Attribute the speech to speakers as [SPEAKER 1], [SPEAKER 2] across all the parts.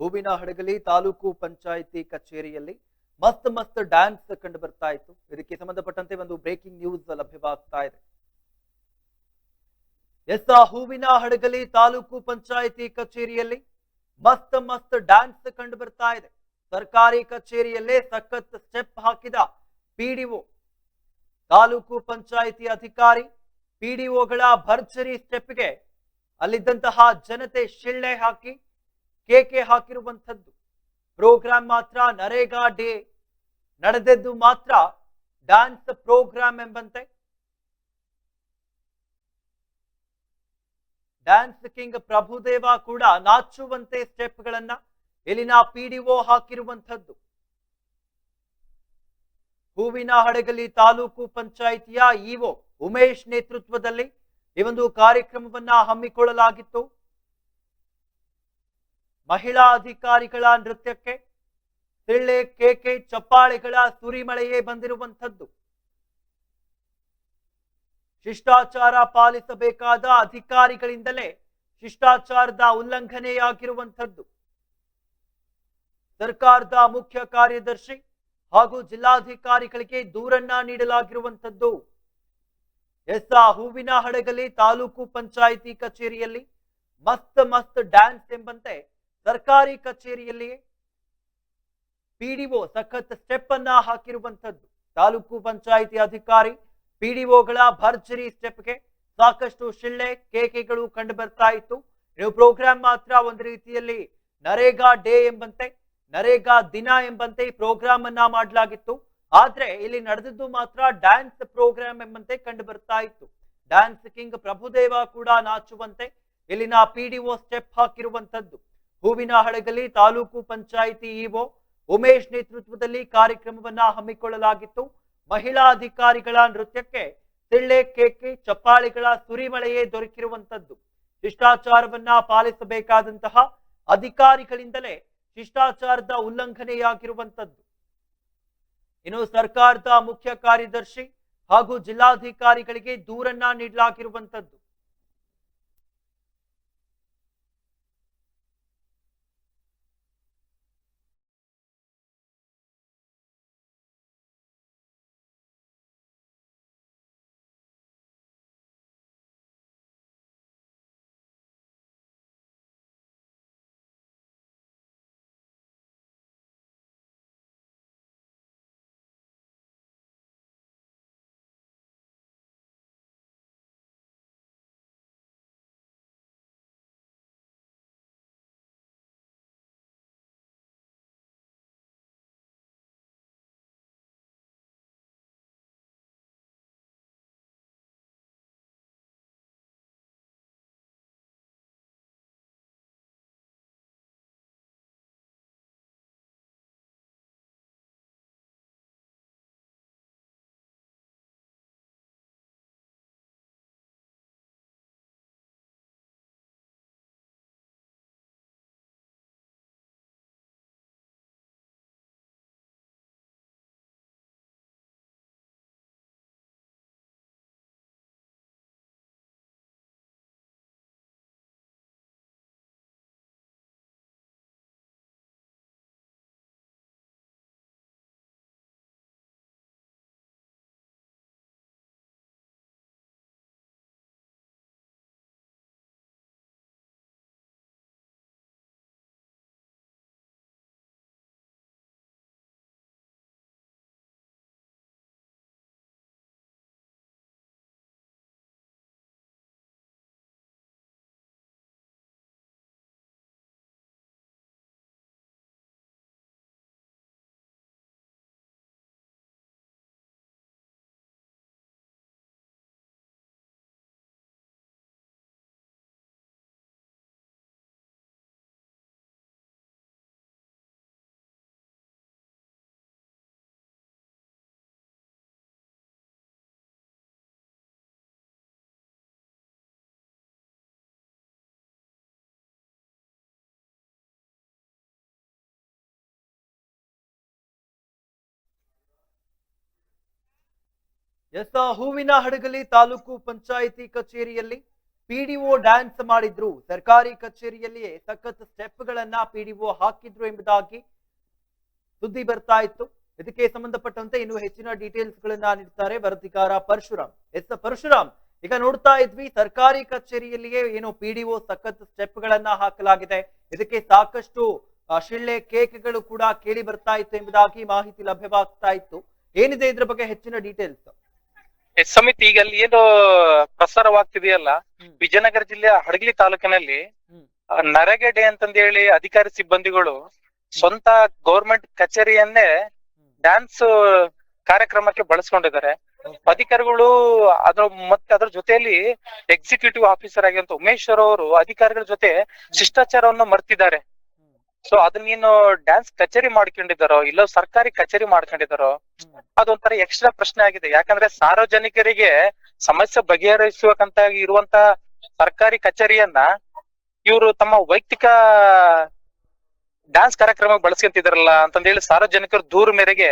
[SPEAKER 1] ಹೂವಿನ ಹಡಗಲಿ, ತಾಲೂಕು ಪಂಚಾಯಿತಿ ಕಚೇರಿಯಲ್ಲಿ ಮಸ್ತ್ ಮಸ್ತ್ ಡ್ಯಾನ್ಸ್ ಕಂಡು ಬರ್ತಾ ಇತ್ತು. ಇದಕ್ಕೆ ಸಂಬಂಧಪಟ್ಟಂತೆ ಒಂದು ಬ್ರೇಕಿಂಗ್ ನ್ಯೂಸ್ ಲಭ್ಯವಾಗ್ತಾ ಇದೆ. ಎಸ್ ಹೂವಿನ ಹಡಗಲಿ, ತಾಲೂಕು ಪಂಚಾಯಿತಿ ಕಚೇರಿಯಲ್ಲಿ ಮಸ್ತ್ ಮಸ್ತ್ ಡ್ಯಾನ್ಸ್ ಕಂಡು ಬರ್ತಾ ಇದೆ. ಸರ್ಕಾರಿ ಕಚೇರಿಯಲ್ಲೇ ಸಖತ್ ಸ್ಟೆಪ್ ಹಾಕಿದ ಪಿಡಿಒ ತಾಲೂಕು ಪಂಚಾಯಿತಿ ಅಧಿಕಾರಿ ಪಿಡಿಒಗಳ ಭರ್ಜರಿ ಸ್ಟೆಪ್ಗೆ ಅಲ್ಲಿದ್ದಂತಹ ಜನತೆ ಶಿಳ್ಳೆ ಹಾಕಿ ಕೇಕೆ ಹಾಕಿರುವಂಥದ್ದು? ಪ್ರೋಗ್ರಾಂ ಮಾತ್ರ ನರೇಗಾ ಡೇ ನಡೆದದ್ದು ಮಾತ್ರ ಡ್ಯಾನ್ಸ್ ಪ್ರೋಗ್ರಾಂ ಎಂಬಂತೆ? ಡ್ಯಾನ್ಸ್ ಕಿಂಗ್ ಪ್ರಭುದೇವ ಕೂಡ ನಾಚುವಂತೆ ಸ್ಟೆಪ್ಗಳನ್ನ ಇಲ್ಲಿನ ಪಿಡಿಒ ಹಾಕಿರುವಂಥದ್ದು? ಹೂವಿನ ಹಡಗಲಿ ತಾಲೂಕು ಪಂಚಾಯಿತಿಯ ಇಒ ಉಮೇಶ್ ನೇತೃತ್ವದಲ್ಲಿ ಈ ಒಂದು ಕಾರ್ಯಕ್ರಮವನ್ನ ಹಮ್ಮಿಕೊಳ್ಳಲಾಗಿತ್ತು. ಮಹಿಳಾ ಅಧಿಕಾರಿಗಳ ನೃತ್ಯಕ್ಕೆ ಸಿಳ್ಳೆ ಕೇಕೆ ಚಪ್ಪಾಳೆಗಳ ಸುರಿಮಳೆಯೇ ಬಂದಿರುವಂಥದ್ದು. ಶಿಷ್ಟಾಚಾರ ಪಾಲಿಸಬೇಕಾದ ಅಧಿಕಾರಿಗಳಿಂದಲೇ ಶಿಷ್ಟಾಚಾರದ ಉಲ್ಲಂಘನೆಯಾಗಿರುವಂಥದ್ದು. ಸರ್ಕಾರದ ಮುಖ್ಯ ಕಾರ್ಯದರ್ಶಿ ಹಾಗೂ ಜಿಲ್ಲಾಧಿಕಾರಿಗಳಿಗೆ ದೂರನ್ನ ನೀಡಲಾಗಿರುವಂಥದ್ದು. ಎಸ್ ಆ ಹೂವಿನ ಹಡಗಲಿ ತಾಲೂಕು ಪಂಚಾಯಿತಿ ಕಚೇರಿಯಲ್ಲಿ ಮಸ್ತ್ ಮಸ್ತ್ ಡ್ಯಾನ್ಸ್ ಎಂಬಂತೆ ಸರ್ಕಾರಿ ಕಚೇರಿಯಲ್ಲಿಯೇ ಪಿಡಿಒ ಸಖತ್ ಸ್ಟೆಪ್ ಅನ್ನ ಹಾಕಿರುವಂತದ್ದು ತಾಲೂಕು ಪಂಚಾಯಿತಿ ಅಧಿಕಾರಿ ಪಿಡಿಒಗಳ ಭರ್ಜರಿ ಸ್ಟೆಪ್ಗೆ ಸಾಕಷ್ಟು ಶಿಳ್ಳೆ, ಕೇಕೆಗಳು ಕಂಡು ಬರ್ತಾ ಇತ್ತು. ಪ್ರೋಗ್ರಾಂ ಮಾತ್ರ ಒಂದು ರೀತಿಯಲ್ಲಿ ನರೇಗಾ ಡೇ ಎಂಬಂತೆ, ನರೇಗಾ ದಿನ ಎಂಬಂತೆ ಈ ಪ್ರೋಗ್ರಾಮ್ ಅನ್ನ ಮಾಡಲಾಗಿತ್ತು. ಆದ್ರೆ ಇಲ್ಲಿ ನಡೆದಿದ್ದು ಮಾತ್ರ ಡ್ಯಾನ್ಸ್ ಪ್ರೋಗ್ರಾಂ ಎಂಬಂತೆ ಕಂಡು ಬರ್ತಾ ಇತ್ತು. ಡ್ಯಾನ್ಸ್ ಕಿಂಗ್ ಪ್ರಭುದೇವ ಕೂಡ ನಾಚುವಂತೆ ಇಲ್ಲಿನ ಪಿಡಿಒ ಸ್ಟೆಪ್ ಹಾಕಿರುವಂತದ್ದು ಹೂವಿನ ಹಡಗಲಿ ತಾಲೂಕು ಪಂಚಾಯಿತಿ ಇಒ ಉಮೇಶ್ ನೇತೃತ್ವದಲ್ಲಿ ಕಾರ್ಯಕ್ರಮವನ್ನ ಹಮ್ಮಿಕೊಳ್ಳಲಾಗಿತ್ತು. ಮಹಿಳಾ ಅಧಿಕಾರಿಗಳ ನೃತ್ಯಕ್ಕೆ ತಿಳ್ಳೆ ಕೇಕೆ, ಚಪ್ಪಾಳಿಗಳ ಸುರಿಮಳೆಯೇ ದೊರಕಿರುವಂತದ್ದು. ಶಿಷ್ಟಾಚಾರವನ್ನ ಪಾಲಿಸಬೇಕಾದಂತಹ ಅಧಿಕಾರಿಗಳಿಂದಲೇ ಶಿಷ್ಟಾಚಾರದ ಉಲ್ಲಂಘನೆಯಾಗಿರುವಂತದ್ದು. ಇನ್ನು ಸರ್ಕಾರದ ಮುಖ್ಯ ಕಾರ್ಯದರ್ಶಿ ಹಾಗೂ ಜಿಲ್ಲಾಧಿಕಾರಿಗಳಿಗೆ ದೂರನ್ನ ನೀಡಲಾಗಿರುವಂತದ್ದು. ಎಸ್ ಹೂವಿನ ಹಡಗಲಿ ತಾಲೂಕು ಪಂಚಾಯಿತಿ ಕಚೇರಿಯಲ್ಲಿ ಪಿಡಿಒ ಡ್ಯಾನ್ಸ್ ಮಾಡಿದ್ರು. ಸರ್ಕಾರಿ ಕಚೇರಿಯಲ್ಲಿಯೇ ಸಖತ್ ಸ್ಟೆಪ್ ಗಳನ್ನ ಪಿಡಿಒ ಹಾಕಿದ್ರು ಎಂಬುದಾಗಿ ಸುದ್ದಿ ಬರ್ತಾ ಇತ್ತು. ಇದಕ್ಕೆ ಸಂಬಂಧಪಟ್ಟಂತೆ ಇನ್ನು ಹೆಚ್ಚಿನ ಡೀಟೇಲ್ಸ್ ಗಳನ್ನ ನೀಡುತ್ತಾರೆ ವರದಿಗಾರ ಪರಶುರಾಮ್. ಎಸ್ ಪರಶುರಾಮ್, ಈಗ ನೋಡ್ತಾ ಇದ್ವಿ ಸರ್ಕಾರಿ ಕಚೇರಿಯಲ್ಲಿಯೇ ಏನು ಪಿಡಿಒ ಸಖತ್ ಸ್ಟೆಪ್ ಗಳನ್ನ ಹಾಕಲಾಗಿದೆ. ಇದಕ್ಕೆ ಸಾಕಷ್ಟು ಶಿಳ್ಳೆ ಕೇಕ್ಗಳು ಕೂಡ ಕೇಳಿ ಬರ್ತಾ ಇತ್ತು ಎಂಬುದಾಗಿ ಮಾಹಿತಿ ಲಭ್ಯವಾಗ್ತಾ ಇತ್ತು. ಏನಿದೆ ಇದ್ರ ಬಗ್ಗೆ ಹೆಚ್ಚಿನ ಡೀಟೇಲ್ಸ್?
[SPEAKER 2] ಸಮಿತಿ ಈಗ ಅಲ್ಲಿ ಏನು ಪ್ರಸಾರವಾಗ್ತಿದೆಯಲ್ಲ? ವಿಜಯನಗರ ಜಿಲ್ಲೆಯ ಹಡಗಲಿ ತಾಲೂಕಿನಲ್ಲಿ
[SPEAKER 1] ನರಗೆಡೆ
[SPEAKER 2] ಅಂತಂದ ಹೇಳಿ ಅಂತಂದೇಳಿ ಅಧಿಕಾರಿ ಸಿಬ್ಬಂದಿಗಳು ಸ್ವಂತ ಗೌರ್ಮೆಂಟ್ ಕಚೇರಿಯನ್ನೇ ಡ್ಯಾನ್ಸ್ ಕಾರ್ಯಕ್ರಮಕ್ಕೆ ಬಳಸ್ಕೊಂಡಿದ್ದಾರೆ. ಅಧಿಕಾರಿಗಳು ಅದ್ರ ಮತ್ತೆ ಅದ್ರ ಜೊತೆಯಲ್ಲಿ ಎಕ್ಸಿಕ್ಯೂಟಿವ್ ಆಫೀಸರ್ ಆಗಿರುವಂತ ಉಮೇಶ್ ಅವರು ಅಧಿಕಾರಿಗಳ ಜೊತೆ ಶಿಷ್ಟಾಚಾರವನ್ನು ಮರ್ತಿದ್ದಾರೆ. ಸೊ ಅದನ್ನೇನು ಡ್ಯಾನ್ಸ್ ಕಚೇರಿ ಮಾಡ್ಕೊಂಡಿದ್ದಾರೋ, ಇಲ್ಲ ಸರ್ಕಾರಿ ಕಚೇರಿ ಮಾಡ್ಕೊಂಡಿದ್ದಾರೋ, ಅದೊಂಥರ ಎಕ್ಸ್ಟ್ರಾ ಪ್ರಶ್ನೆ ಆಗಿದೆ. ಯಾಕಂದ್ರೆ ಸಾರ್ವಜನಿಕರಿಗೆ ಸಮಸ್ಯೆ ಬಗೆಹರಿಸುವಕಂತ ಇರುವಂತ ಸರ್ಕಾರಿ ಕಚೇರಿಯನ್ನ ಇವರು ತಮ್ಮ ವೈಯಕ್ತಿಕ ಡ್ಯಾನ್ಸ್ ಕಾರ್ಯಕ್ರಮ ಬಳಸ್ಕೊಂತಿದಾರಲ್ಲ ಅಂತಂದೇಳಿ ಸಾರ್ವಜನಿಕರು ದೂರ ಮೇರೆಗೆ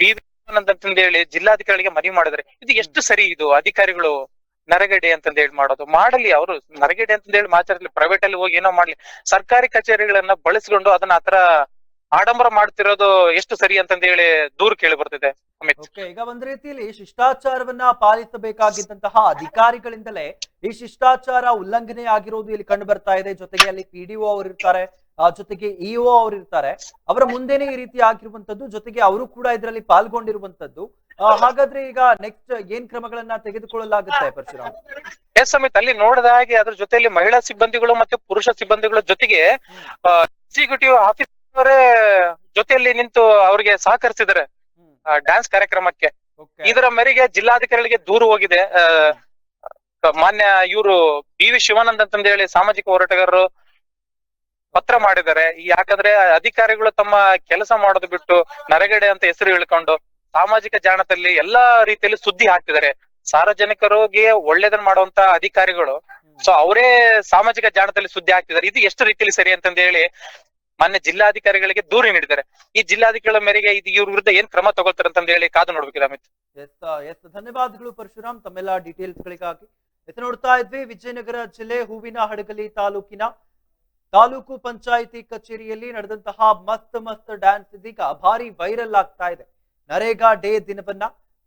[SPEAKER 2] ಬಿ ಅಂತಂದೇಳಿ ಜಿಲ್ಲಾಧಿಕಾರಿಗಳಿಗೆ ಮನವಿ ಮಾಡಿದ್ರೆ ಇದು ಎಷ್ಟು ಸರಿ ಇದು ಅಧಿಕಾರಿಗಳು ನರಗಡೆ ಅಂತಂದೇಳಿ ಮಾಡೋದು. ಮಾಡಲಿ ಅವರು ನರಗಡೆ ಅಂತಂದೇಳಿ ಮಾತಾಡ್ಲಿ ಪ್ರೈವೇಟ್ ಅಲ್ಲಿ ಹೋಗಿ ಏನೋ ಮಾಡ್ಲಿ. ಸರ್ಕಾರಿ ಕಚೇರಿಗಳನ್ನ ಬಳಸ್ಕೊಂಡು ಅದನ್ನ ಆತರ ಆಡಂಬರ ಮಾಡ್ತಿರೋದು ಎಷ್ಟು ಸರಿ ಅಂತಂದೇಳಿ ದೂರ್ ಕೇಳಿ ಬರ್ತಿದೆ
[SPEAKER 1] ಈಗ ಒಂದ್ ರೀತಿಯಲ್ಲಿ ಶಿಷ್ಟಾಚಾರವನ್ನ ಪಾಲಿಸಬೇಕಾಗಿದ್ದಂತಹ ಅಧಿಕಾರಿಗಳಿಂದಲೇ ಈ ಶಿಷ್ಟಾಚಾರ ಉಲ್ಲಂಘನೆ ಆಗಿರೋದು ಇಲ್ಲಿ ಕಂಡು ಬರ್ತಾ ಇದೆ. ಜೊತೆಗೆ ಅಲ್ಲಿ ಪಿಡಿಒ ಅವರು ಇರ್ತಾರೆ. ಜೊತೆಗೆ ಇಒ ಅವರು ಇರ್ತಾರೆ. ಅವರ ಮುಂದೆನೆ ಈ ರೀತಿ ಆಗಿರುವಂತದ್ದು ಜೊತೆಗೆ ಅವರು ಕೂಡ ಇದರಲ್ಲಿ ಪಾಲ್ಗೊಂಡಿರುವಂತದ್ದು ಹಾಗಾದ್ರೆ ಈಗ ನೆಕ್ಸ್ಟ್ ಏನ್ ಕ್ರಮಗಳನ್ನ ತೆಗೆದುಕೊಳ್ಳಲಾಗುತ್ತೆ ಪರಶುರಾಮ್?
[SPEAKER 2] ಎಸ್ ಸಮೇತ ಅಲ್ಲಿ ನೋಡದ ಹಾಗೆ ಅದ್ರ ಜೊತೆಯಲ್ಲಿ ಮಹಿಳಾ ಸಿಬ್ಬಂದಿಗಳು ಮತ್ತೆ ಪುರುಷ ಸಿಬ್ಬಂದಿಗಳ ಜೊತೆಗೆ ಎಕ್ಸಿಕ್ಯೂಟಿವ್ ಆಫೀಸ್ ಅವರೇ ಜೊತೆಯಲ್ಲಿ ನಿಂತು ಅವರಿಗೆ ಸಹಕರಿಸಿದ್ದಾರೆ ಡ್ಯಾನ್ಸ್ ಕಾರ್ಯಕ್ರಮಕ್ಕೆ. ಇದರ ಮೇರೆಗೆ ಜಿಲ್ಲಾಧಿಕಾರಿಗಳಿಗೆ ದೂರು ಹೋಗಿದೆ ಮಾನ್ಯ ಇವರು ಬಿ ವಿ ಶಿವಾನಂದ್ ಅಂತಂದ ಹೇಳಿ ಸಾಮಾಜಿಕ ಹೋರಾಟಗಾರರು ಪತ್ರ ಮಾಡಿದ್ದಾರೆ. ಯಾಕಂದ್ರೆ ಅಧಿಕಾರಿಗಳು ತಮ್ಮ ಕೆಲಸ ಮಾಡೋದು ಬಿಟ್ಟು ನರಗಡೆ ಅಂತ ಹೆಸರು ಹೇಳ್ಕೊಂಡು ಸಾಮಾಜಿಕ ಜಾಣದಲ್ಲಿ ಎಲ್ಲಾ ರೀತಿಯಲ್ಲಿ ಸುದ್ದಿ ಹಾಕ್ತಿದ್ದಾರೆ ಸಾರ್ವಜನಿಕರಿಗೆ ಒಳ್ಳೇದನ್ನ ಮಾಡುವಂತ ಅಧಿಕಾರಿಗಳು, ಸೊ ಅವರೇ ಸಾಮಾಜಿಕ ಜಾಣದಲ್ಲಿ ಸುದ್ದಿ ಹಾಕ್ತಿದ್ದಾರೆ ಇದು ಎಷ್ಟು ರೀತಿಯಲ್ಲಿ ಸರಿ ಅಂತಂದ ಹೇಳಿ ಮಾನ್ಯ ಜಿಲ್ಲಾಧಿಕಾರಿಗಳಿಗೆ ದೂರು ನೀಡಿದ್ದಾರೆ. ಈ ಜಿಲ್ಲಾಧಿಕಾರಿಗಳ ಮೇರೆಗೆ ಇದು ಇವ್ರ ವಿರುದ್ಧ ಏನ್ ಕ್ರಮ ತಗೊಳ್ತಾರೆ ಅಂತ ಹೇಳಿ ಕಾದು ನೋಡ್ಬೇಕಿದೆ ಅಮಿತ್.
[SPEAKER 1] ಎಸ್ ಎಸ್ ಧನ್ಯವಾದಗಳು ಪರಶುರಾಮ್. ತಮ್ಮೆಲ್ಲ ಡೀಟೇಲ್ಸ್ ಗಳಿಗಾಗಿ. ಎಸ್ ನೋಡ್ತಾ ಇದ್ವಿ ವಿಜಯನಗರ ಜಿಲ್ಲೆ ಹೂವಿನ ಹಡಗಲಿ ತಾಲೂಕಿನ ತಾಲೂಕು ಪಂಚಾಯಿತಿ ಕಚೇರಿಯಲ್ಲಿ ನಡೆದಂತಹ ಮಸ್ತ್ ಮಸ್ತ್ ಡ್ಯಾನ್ಸ್ ಇದೀಗ ಭಾರಿ ವೈರಲ್ ಆಗ್ತಾ ಇದೆ. ನರೇಗಾ ಡೇ ದಿನವನ್ನ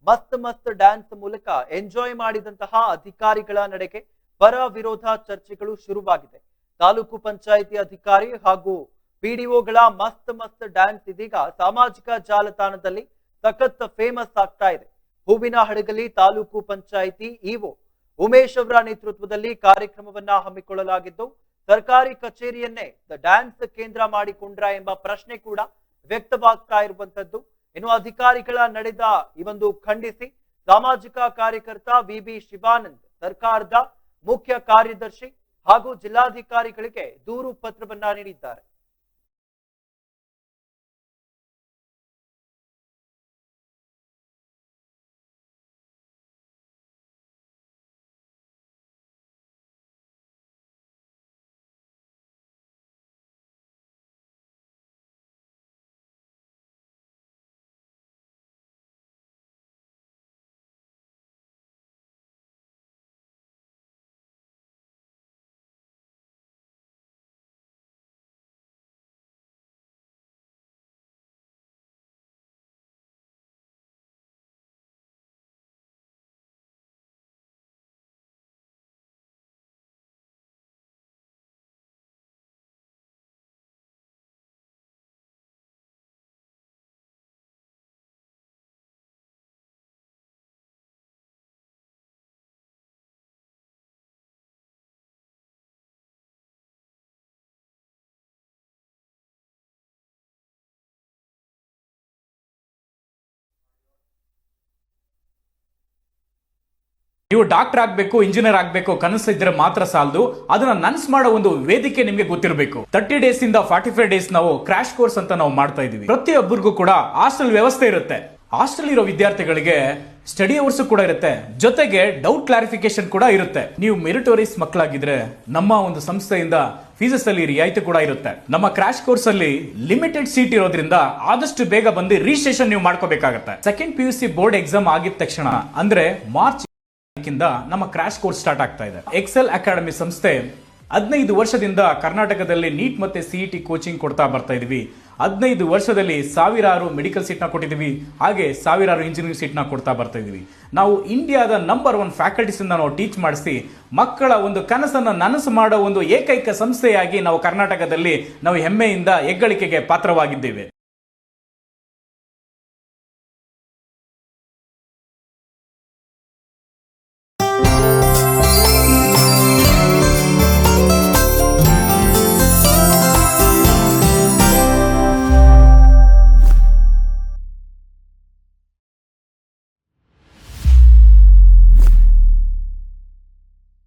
[SPEAKER 1] ಮಸ್ತ್ ಮಸ್ತ್ ಡ್ಯಾನ್ಸ್ ಮೂಲಕ ಎಂಜಾಯ್ ಮಾಡಿದಂತಹ ಅಧಿಕಾರಿಗಳ ನಡೆಗೆ ಪರ ವಿರೋಧ ಚರ್ಚೆಗಳು ಶುರುವಾಗಿದೆ. ತಾಲೂಕು ಪಂಚಾಯಿತಿ ಅಧಿಕಾರಿ ಹಾಗೂ ಪಿಡಿಒಗಳ ಮಸ್ತ್ ಮಸ್ತ್ ಡ್ಯಾನ್ಸ್ ಇದೀಗ ಸಾಮಾಜಿಕ ಜಾಲತಾಣದಲ್ಲಿ ಸಖತ್ ಫೇಮಸ್ ಆಗ್ತಾ ಇದೆ. ಹೂವಿನ ಹಡಗಲಿ ತಾಲೂಕು ಪಂಚಾಯಿತಿ ಇಒ ಉಮೇಶ್ ಅವರ ನೇತೃತ್ವದಲ್ಲಿ ಕಾರ್ಯಕ್ರಮವನ್ನ ಹಮ್ಮಿಕೊಳ್ಳಲಾಗಿದ್ದು ಸರ್ಕಾರಿ ಕಚೇರಿಯನ್ನೇ ದ ಡ್ಯಾನ್ಸ್ ಕೇಂದ್ರ ಮಾಡಿಕೊಂಡ್ರ ಎಂಬ ಪ್ರಶ್ನೆ ಕೂಡ ವ್ಯಕ್ತವಾಗ್ತಾ ಇರುವಂತದ್ದು ಇನ್ನು ಅಧಿಕಾರಿಗಳ ನಡೆದ ಈ ಒಂದು ಖಂಡಿಸಿ ಸಾಮಾಜಿಕ ಕಾರ್ಯಕರ್ತ ವಿ ಬಿ ಶಿವಾನಂದ್ ಸರ್ಕಾರದ ಮುಖ್ಯ ಕಾರ್ಯದರ್ಶಿ ಹಾಗೂ ಜಿಲ್ಲಾಧಿಕಾರಿಗಳಿಗೆ ದೂರು ಪತ್ರವನ್ನ ನೀಡಿದ್ದಾರೆ.
[SPEAKER 3] ನೀವು ಡಾಕ್ಟರ್ ಆಗ್ಬೇಕು, ಇಂಜಿನಿಯರ್ ಆಗ್ಬೇಕು, ಕನಸು ಇದ್ರೆ ಮಾತ್ರ ಸಾಲದು. ಅದನ್ನ ನನ್ಸ್ ಮಾಡೋ ಒಂದು ವೇದಿಕೆ ನಿಮ್ಗೆ ಗೊತ್ತಿರಬೇಕು. ತರ್ಟಿ ಡೇಸ್ ಇಂದ ಫಾರ್ಟಿ ಫೈವ್ ಡೇಸ್ ನಾವು ಕ್ರಾಶ್ ಕೋರ್ಸ್ ಅಂತ ನಾವು ಮಾಡ್ತಾ ಇದೀವಿ. ಪ್ರತಿಯೊಬ್ಬರಿಗೂ ಕೂಡ ಹಾಸ್ಟೆಲ್ ವ್ಯವಸ್ಥೆ ಇರುತ್ತೆ. ಹಾಸ್ಟೆಲ್ ಇರೋ ವಿದ್ಯಾರ್ಥಿಗಳಿಗೆ ಸ್ಟಡಿ ಅವರ್ಸ್ ಕೂಡ ಇರುತ್ತೆ. ಜೊತೆಗೆ ಡೌಟ್ ಕ್ಲಾರಿಫಿಕೇಶನ್ ಕೂಡ ಇರುತ್ತೆ. ನೀವು ಮೆರಿಟೋರಿಯಸ್ ಮಕ್ಕಳಾಗಿದ್ರೆ ನಮ್ಮ ಒಂದು ಸಂಸ್ಥೆಯಿಂದ ಫೀಸಸ್ ಅಲ್ಲಿ ರಿಯಾಯಿತಿ ಕೂಡ ಇರುತ್ತೆ. ನಮ್ಮ ಕ್ರಾಶ್ ಕೋರ್ಸ್ ಅಲ್ಲಿ ಲಿಮಿಟೆಡ್ ಸೀಟ್ ಇರೋದ್ರಿಂದ ಆದಷ್ಟು ಬೇಗ ಬಂದು ರಿಜಿಸ್ಟ್ರೇಷನ್ ನೀವು ಮಾಡ್ಕೋಬೇಕಾಗತ್ತೆ. Second P U C board exam ಆಗಿದ ತಕ್ಷಣ, ಅಂದ್ರೆ ಮಾರ್ಚ್ ತಾರೀಕಿಂದ ನಮ್ಮ ಕ್ರಾಶ್ ಕೋರ್ಸ್ ಸ್ಟಾರ್ಟ್ ಆಗ್ತಾ ಇದೆ. ಎಕ್ಸೆಲ್ ಅಕಾಡೆಮಿ ಸಂಸ್ಥೆ ಹದಿನೈದು ವರ್ಷದಿಂದ ಕರ್ನಾಟಕದಲ್ಲಿ ನೀಟ್ ಮತ್ತೆ ಸಿಇಟಿ ಕೋಚಿಂಗ್ ಕೊಡ್ತಾ ಬರ್ತಾ ಇದೀವಿ. ಹದಿನೈದು ವರ್ಷದಲ್ಲಿ ಸಾವಿರಾರು ಮೆಡಿಕಲ್ ಸೀಟ್ನ ಕೊಟ್ಟಿದ್ದೀವಿ ಹಾಗೆ ಸಾವಿರಾರು ಇಂಜಿನಿಯರಿಂಗ್ ಸೀಟ್ನ ಕೊಡ್ತಾ ಬರ್ತಾ ಇದೀವಿ. ನಾವು ಇಂಡಿಯಾದ ನಂಬರ್ ಒನ್ ಫ್ಯಾಕಲ್ಟೀಸ್ ನಾವು ಟೀಚ್ ಮಾಡಿಸಿ, ಮಕ್ಕಳ ಒಂದು ಕನಸನ್ನು ನನಸು ಮಾಡೋ ಒಂದು ಏಕೈಕ ಸಂಸ್ಥೆಯಾಗಿ ನಾವು ಕರ್ನಾಟಕದಲ್ಲಿ ನಾವು ಹೆಮ್ಮೆಯಿಂದ ಹೆಗ್ಗಳಿಕೆಗೆ ಪಾತ್ರವಾಗಿದ್ದೇವೆ.